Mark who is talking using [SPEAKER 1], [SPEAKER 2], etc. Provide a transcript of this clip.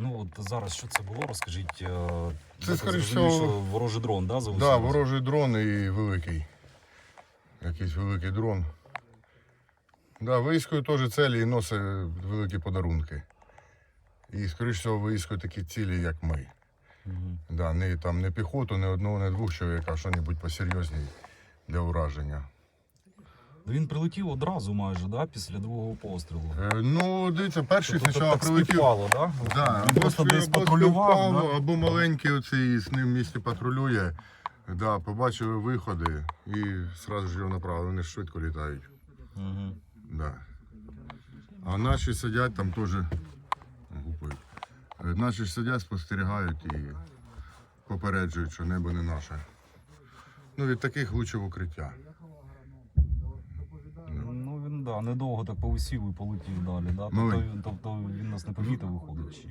[SPEAKER 1] ну от зараз що це було? Розкажіть. е,
[SPEAKER 2] Це,
[SPEAKER 1] я так
[SPEAKER 2] скоріш
[SPEAKER 1] зрозумів,
[SPEAKER 2] всього,
[SPEAKER 1] що ворожий дрон, да,
[SPEAKER 2] Так, да, ворожий дрон і великий. Якийсь великий дрон. Да, виїскує теж цілі і носить великі подарунки. І, скоріш всього, виїскує такі цілі, як ми.
[SPEAKER 1] Мгм.
[SPEAKER 2] Да, не, там, не піхоту, не одного, не двох чоловік, а що-небудь посерйозніше для ураження.
[SPEAKER 1] Ну, Він прилетів одразу майже, да, після другого пострілу.
[SPEAKER 2] Е, ну, дивіться, перший
[SPEAKER 1] Тобто
[SPEAKER 2] спочатку
[SPEAKER 1] так
[SPEAKER 2] прилетів.
[SPEAKER 1] співпало, да?
[SPEAKER 2] Да,
[SPEAKER 1] Він просто
[SPEAKER 2] або
[SPEAKER 1] десь
[SPEAKER 2] або
[SPEAKER 1] патрулював, да?
[SPEAKER 2] або маленький оцей з ним в місті патрулює. Да, побачили виходи і одразу ж його направили. Вони ж швидко літають.
[SPEAKER 1] Мгм.
[SPEAKER 2] Да. А наші сидять там теж гупають. Е, Наші ж сидять, спостерігають і попереджують, що небо не наше. Ну, від таких лучше в укриття.
[SPEAKER 1] Ну да, недовго так повисів і полетів далі. Да? Тобто, він- тобто він нас не помітив, виходить. Чи...